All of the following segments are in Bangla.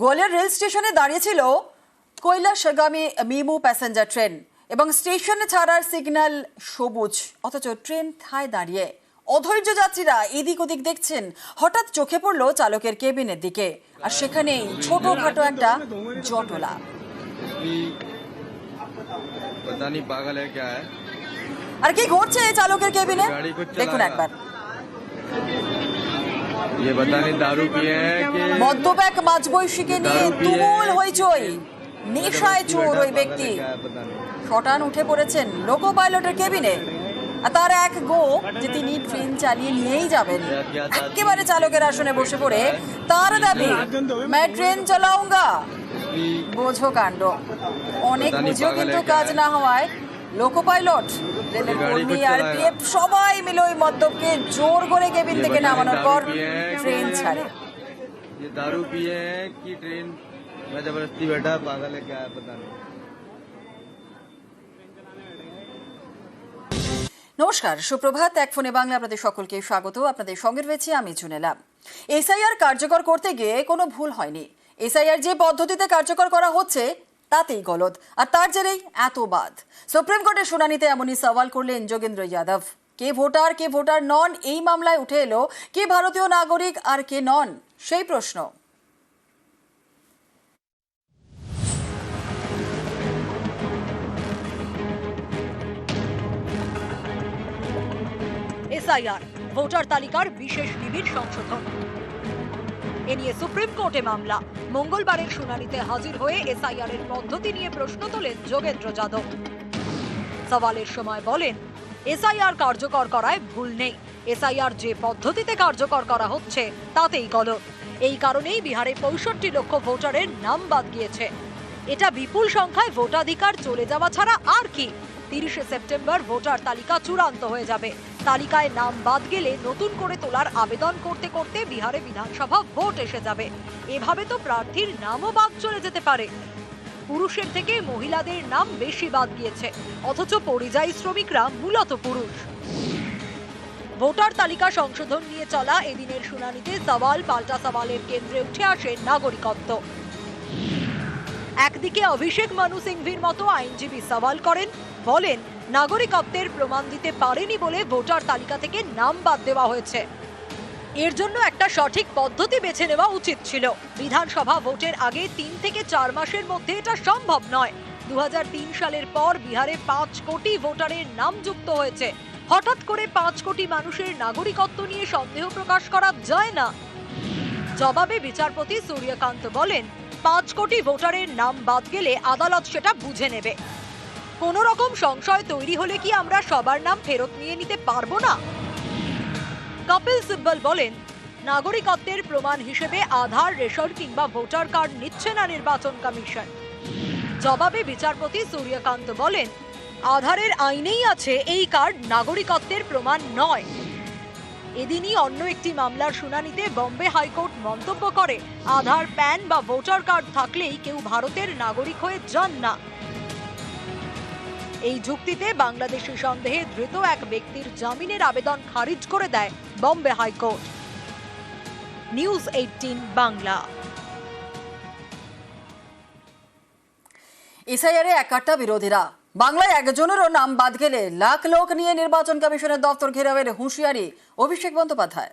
গোয়ালিয়র রেল স্টেশনে দাঁড়িয়েছিল কৈলাসগামী মিমু প্যাসেঞ্জার ট্রেন এবং স্টেশনে ছাড়ার সিগন্যাল সবুজ। অথচ ট্রেন থায় দাঁড়িয়ে অধৈর্য যাত্রীরা এদিক ওদিক দেখছেন। হঠাৎ চোখে পড়ল চালকের কেবিনের দিকে। আর সেখানেই ছোটখাটো একটা জটলা। আর কি ঘটছে চালকের কেবিনে? দেখুন একবার। ये पता नहीं दारू पिए हैं कि মদ্যপ্যাক মাঝবয়সীকে নিয়ে दारू पिए তুমুল हैं হইচই कि নেশায় जबरदस्ती চোর बैठा ওই पागल ব্যক্তি है क्या है पता नहीं শটান উঠে পড়েছেন লোকো পাইলটের কেবিনে আর তার এক গো যে তিনি ট্রেন চালিয়ে নিয়েই যাবেন একেবারে চালকের আসনে বসে পড়ে তার দাবি मैं ট্রেন চালাউঙ্গা कि বোঝো কাণ্ড অনেক পতা নি বুঝেও পাগল কিন্তু হ্যায় কাজ ক্যা না হওয়ায় লোকো পাইলট রেলের গাড়ি কর্মী করতে আরপিএফ সবাই মিলে ওই মদ্যপকে জোর করে কেবিন ये থেকে पता नहीं নামানোর दारू পর पिए हैं कि- ট্রেন ছাড়ে ये दारू पिए हैं कि ट्रेन में जबरदस्ती बैठा है, पागल है क्या है पता नहीं নমস্কার সুপ্রভাত এক ফোনে বাংলা আপনাদের সকলকে স্বাগত আপনাদের সঙ্গে রয়েছে আমি জুনেলা এসআইআর কার্যকর করতে গিয়ে কোনো ভুল হয়নি এসআইআর যে পদ্ধতিতে কার্যকর করা হচ্ছে তাতেই গলদ। আর তার জেরেই এত বাদ। সুপ্রিম কোর্টের শুনানিতে এমনই সওয়াল করলেন যোগেন্দ্র যাদব। কে ভোটার কে ভোটার নন, এই মামলায় উঠে এলো কে ভারতীয় নাগরিক আর কে নন, সেই প্রশ্ন। এসআইআর, ভোটার তালিকার বিশেষ নিবিড় সংশোধন। এ নিয়ে সুপ্রিম কোর্টে মামলা। মঙ্গলবারের শুনানিতে হাজির হয়ে এসআইআর এর পদ্ধতি নিয়ে প্রশ্ন তোলেন যোগেন্দ্র যাদব। সওয়ালের সময় বলেন, এসআইআর কার্যকর করায় ভুল নেই। এসআইআর যে পদ্ধতিতে কার্যকর করা হচ্ছে, তাতেই গলত এই কারণেই বিহারে পঁয়ষট্টি লক্ষ ভোটারের নাম বাদ গিয়েছে। এটা বিপুল সংখ্যায় ভোটাধিকার চলে যাওয়া ছাড়া আর কি? তিরিশে সেপ্টেম্বর ভোটার তালিকা চূড়ান্ত হয়ে যাবে। তালিকায় নাম বাদ গেলে নতুন করে তোলার আবেদন করতে করতে বিহারে বিধানসভা ভোট এসে যাবে। এভাবে তো প্রার্থীর নামও বাদ চলে যেতে পারে। পুরুষের থেকে মহিলাদের নাম বেশি বাদ গিয়েছে, অথচ পরিযায়ী শ্রমিকরা মূলত পুরুষ। ভোটার তালিকা সংশোধন নিয়ে চলা এদিনের শুনানিতে সওয়াল পাল্টা সওয়ালের কেন্দ্রে উঠে আসে নাগরিকত্ব। একদিকে অভিষেক মানু সিংভির মতো আইনজীবী সওয়াল করেন বলেন, নাগরিকত্বের প্রমাণ দিতে পারেনি বলে ভোটার তালিকা থেকে নাম বাদ দেওয়া হয়েছে। এর জন্য একটা সঠিক পদ্ধতি বেছে নেওয়া উচিত ছিল। বিধানসভা ভোটের আগে তিন থেকে চার মাসের মধ্যে এটা সম্ভব নয়। দু সালের পর বিহারে পাঁচ কোটি ভোটারের নাম যুক্ত হয়েছে। হঠাৎ করে পাঁচ কোটি মানুষের নাগরিকত্ব নিয়ে সন্দেহ প্রকাশ করা যায় না। জবাবে বিচারপতি সূর্যকান্ত বলেন, পাঁচ কোটি ভোটারের নাম বাদ গেলে আদালত সেটা বুঝে নেবে। কোনো রকম সংশয় তৈরি হলে কি আমরা সবার নাম ফেরত নিয়ে নিতে পারব না? কপিল সিব্বল বলেন, নাগরিকত্বের প্রমাণ হিসেবে আধার, রেশন কিংবা ভোটার কার্ড নিচ্ছে না নির্বাচন কমিশন। জবাবে বিচারপতি সূর্যকান্ত বলেন, আধারের আইনেই আছে এই কার্ড নাগরিকত্বের প্রমাণ নয়। এদিনই অন্য একটি মামলার শুনানিতে বম্বে হাইকোর্ট মন্তব্য করে, আধার, প্যান বা ভোটার কার্ড থাকলেই কেউ ভারতের নাগরিক হয়ে যান না। এই যুক্তিতে বাংলাদেশি সন্দেহে ধৃত এক ব্যক্তির জামিনের আবেদন খারিজ করে দেয় Bombay high court. News eighteen Bangla. এসআইআরে একাটা বিরোধীরা। বাংলায় একজনেরও নাম বাদ গেলে লাখ লোক নিয়ে নির্বাচন কমিশনের দপ্তর ঘেরাবের হুঁশিয়ারি অভিষেক বন্দ্যোপাধ্যায়।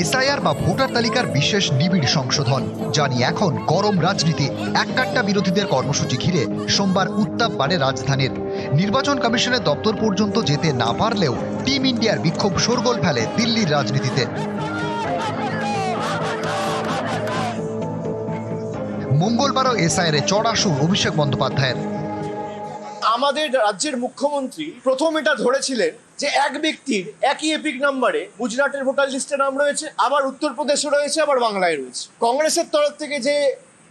এসআইআর বা ভোটার তালিকার বিশেষ নিবিড় সংশোধন, জানি এখন গরম রাজনীতি। এককাট্টা বিরোধীদের কর্মসূচি ঘিরে সোমবার উত্তাপ বাড়ে রাজধানীর। নির্বাচন কমিশনের দপ্তর পর্যন্ত যেতে না পারলেও টিম ইন্ডিয়ার বিক্ষোভ শোরগোল ফেলে দিল্লির রাজনীতিতে। মঙ্গলবারও এসআইআর এ চড়া সুর অভিষেক বন্দ্যোপাধ্যায়ের। আমাদের রাজ্যের মুখ্যমন্ত্রী প্রথম এটা ধরেছিলেন যে এক ব্যক্তির একই এপিক নাম্বারে গুজরাটের ভোটার লিস্টে নাম রয়েছে, আবার উত্তরপ্রদেশে রয়েছে, আবার বাংলায় রয়েছে। কংগ্রেসের তরফ থেকে যে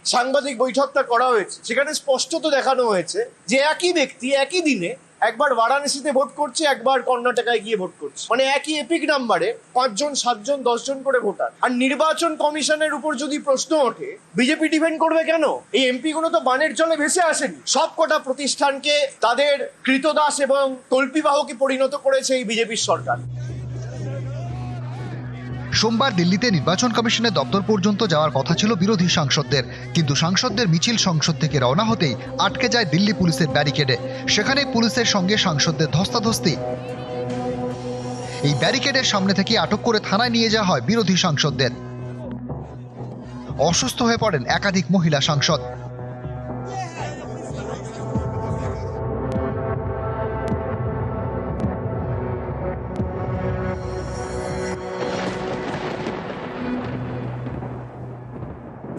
সাংবাদিক বৈঠকটা করা হয়েছে, সেখানে স্পষ্টত দেখানো হয়েছে যে একই ব্যক্তি একই দিনে একবার বারাণসীতে ভোট করছে, একবার কর্ণাটকায় গিয়ে ভোট করছে। মানে একই এপিক নাম্বারে পাঁচজন, সাতজন, দশজন করে ভোটার। আর নির্বাচন কমিশনের উপর যদি প্রশ্ন ওঠে, বিজেপি ডিপেন্ড করবে কেন? এই এমপি গুলো তো বানের জলে ভেসে আসেনি। সব কটা প্রতিষ্ঠানকে তাদের কৃতদাস এবং তল্পিবাহকে পরিণত করেছে এই বিজেপির সরকার। সোমবার দিল্লিতে নির্বাচন কমিশনের দপ্তর পর্যন্ত যাওয়ার কথা ছিল বিরোধী সাংসদদের। কিন্তু সাংসদদের মিছিল সংসদ থেকে রওনা হতেই আটকে যায় দিল্লি পুলিশের ব্যারিকেডে। সেখানে পুলিশের সঙ্গে সাংসদদের ধস্তাধস্তি। এই ব্যারিকেডের সামনে থেকে আটক করে থানায় নিয়ে যাওয়া হয় বিরোধী সাংসদদের। অসুস্থ হয়ে পড়েন একাধিক মহিলা সাংসদ।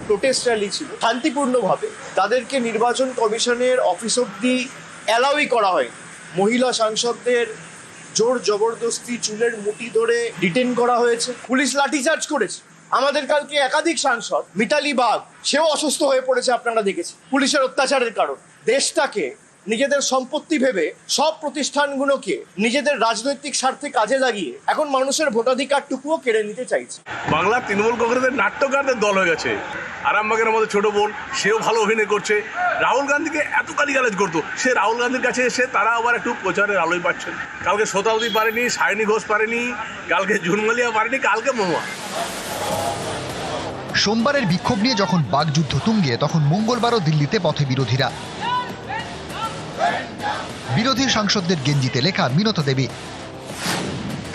প্রোটেস্ট র্যালি ছিল, শান্তিপূর্ণভাবে তাদেরকে নির্বাচন কমিশনের অফিস অব্দি অ্যালাউই করা হয় মহিলা সাংসদদের জোর জবরদস্তি চুলের মুটি ধরে ডিটেন করা হয়েছে। পুলিশ লাঠিচার্জ করেছে। আমাদের কালকে একাধিক সাংসদ, মিতালি বাঘ সেও অসুস্থ হয়ে পড়েছে আপনারা দেখেছেন। পুলিশের অত্যাচারের কারণ। দেশটাকে নিজেদের সম্পত্তি ভেবে সব প্রতিষ্ঠানগুলোকে নিজেদের রাজনৈতিক স্বার্থে কাজে লাগিয়ে এখন মানুষের ভোটাধিকারটুকুও কেড়ে নিতে চাইছে। বাংলা তৃণমূল কংগ্রেসের নাট্যকারদের দল হয়ে গেছে। আরামবাগের আমাদের ছোট বোন সেও ভালো অভিনয় করছে। রাহুল গান্ধীকে এত গালিগালাজ করতো সে রাহুল গান্ধীর কাছে এসে তারা আবার একটু প্রচারের আলোয় পাচ্ছেন। কালকে শতাব্দী পারেনি সায়নী ঘোষ পারেনি কালকে জুনমালিয়া পারেনি কালকে মহুয়া। সোমবারের বিক্ষোভ নিয়ে যখন বাগযুদ্ধ তুঙ্গে তখন মঙ্গলবারও দিল্লিতে পথে বিরোধীরা। বিরোধী সাংসদদের গেঞ্জিতে লেখা মিনত দেবী।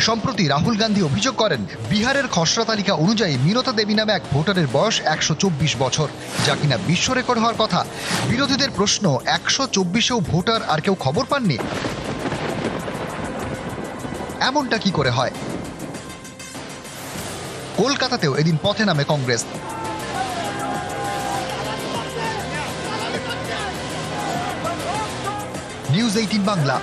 সম্প্রতি রাহুল গান্ধী অভিযোগ করেন, বিহারের খসড়া তালিকা অনুযায়ী মিনতা দেবী নামে এক ভোটারের বয়স একশো চব্বিশ বছর, যা কিনা বিশ্ব রেকর্ড হওয়ার কথা। বিরোধীদের প্রশ্ন, একশো চব্বিশেও ভোটার আর কেউ খবর পাননি? এমনটা কি করে হয়? কলকাতাতেও এদিন পথে নামে কংগ্রেস। News eighteen Bangla